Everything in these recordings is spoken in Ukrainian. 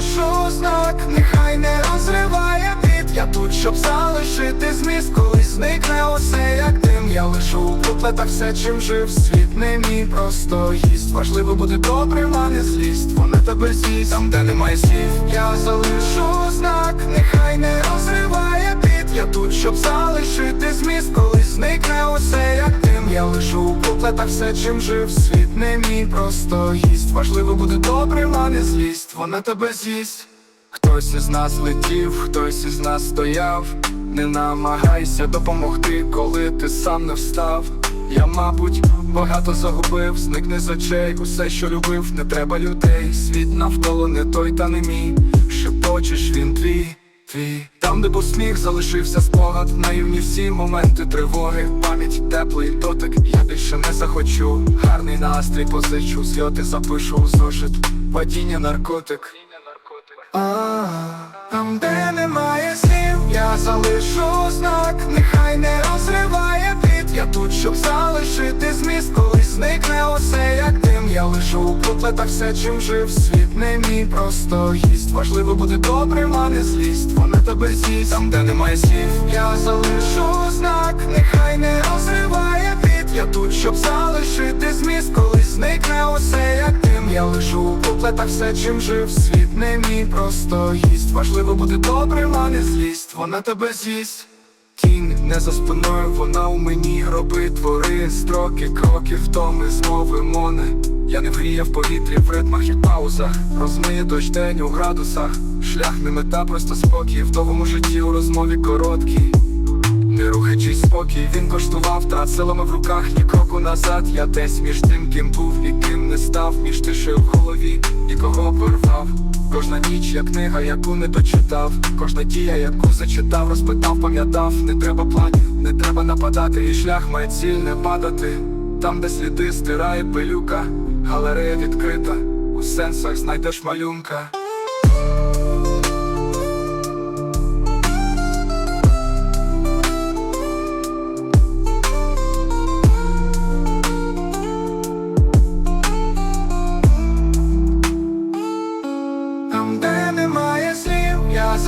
залишу знак, нехай не розриває бід. Я тут, щоб залишити зміст, колись зникне усе, як дим. Я лишу у куплетах все, чим жив світ. Не мій просто гість. Важливо буде добрим, а не злість. Вони тебе з'їсть, там, де немає слів. Я залишу знак, нехай не розриває бід. Я тут, щоб залишити зміст, колись зникне усе, Я лишу у куплетах все, чим жив світ не мій просто гість Важливо буде добрим, а не злість Вона тебе з'їсть Хтось із нас летів, хтось із нас стояв. Не намагайся допомогти, коли ти сам не встав. Я, мабуть, багато загубив, зникне з очей, усе, що любив, не треба людей. Світ навколо не той, та не мій. Шепочеш він твій, твій. Там, де був сміх, залишився спогад, наївні всі моменти тривоги, пам'ять, теплий дотик. Я більше не захочу. Гарний настрій позичу, зльоти запишу у зошит. Падіння наркотик. Там, де немає слів, я залишу знак, нехай не розриває піт. Я тут, щоб залишити зміст, колись зникне усе, як. Я лишу у куплетах все, чим жив світ не мій просто гість. Важливо буде добрим, а не злість. Вона тебе з'їсть, там, де немає слів, я залишу знак, нехай не розриває піт. Я тут, щоб залишити зміст, колись зникне усе, як дим. Я лишу у куплетах все, чим жив світ не мій просто гість. Важливо буде добрим, а не злість. Вона тебе з'їсть. Тінь не за спиною, вона у мені роби твори строки, кроки втоми, змови мони. Я не вгріє в повітрі, в ритмах і паузах. Розмиє дощ день у градусах. Шлях не мета, просто спокій. В довгому житті у розмові короткій. Не рухаючись спокій, він коштував та силами в руках ні кроку назад. Я десь між тим, ким був і ким не став, між тишею в голові і кого порвав. Кожна ніч, як книга, яку не дочитав, кожна дія, яку зачитав, розпитав, пам'ятав, не треба планів, не треба нападати, і шлях має ціль не падати. Там, де сліди стирає пилюка, галерея відкрита, у сенсах знайдеш малюнка.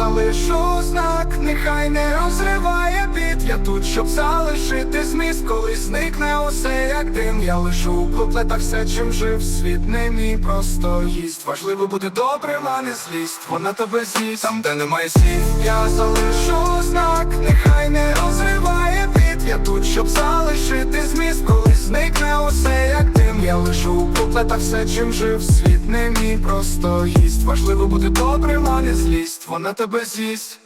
Залишу знак, нехай не розриває бід. Я тут, щоб залишити зміст, коли зникне усе, як дим. Я лишу у куплетах все, чим жив світ не мій просто їсть. Важливо буде добрим, а не злість. Вона тебе з'їсть, там, де немає слів, я залишу знак, нехай не розриває бід. Я тут, щоб залишити зміст, Я лишу у все, чим жив світ не мій просто їсть. Важливо бути добрим, а не злість. Вона тебе з'їсть.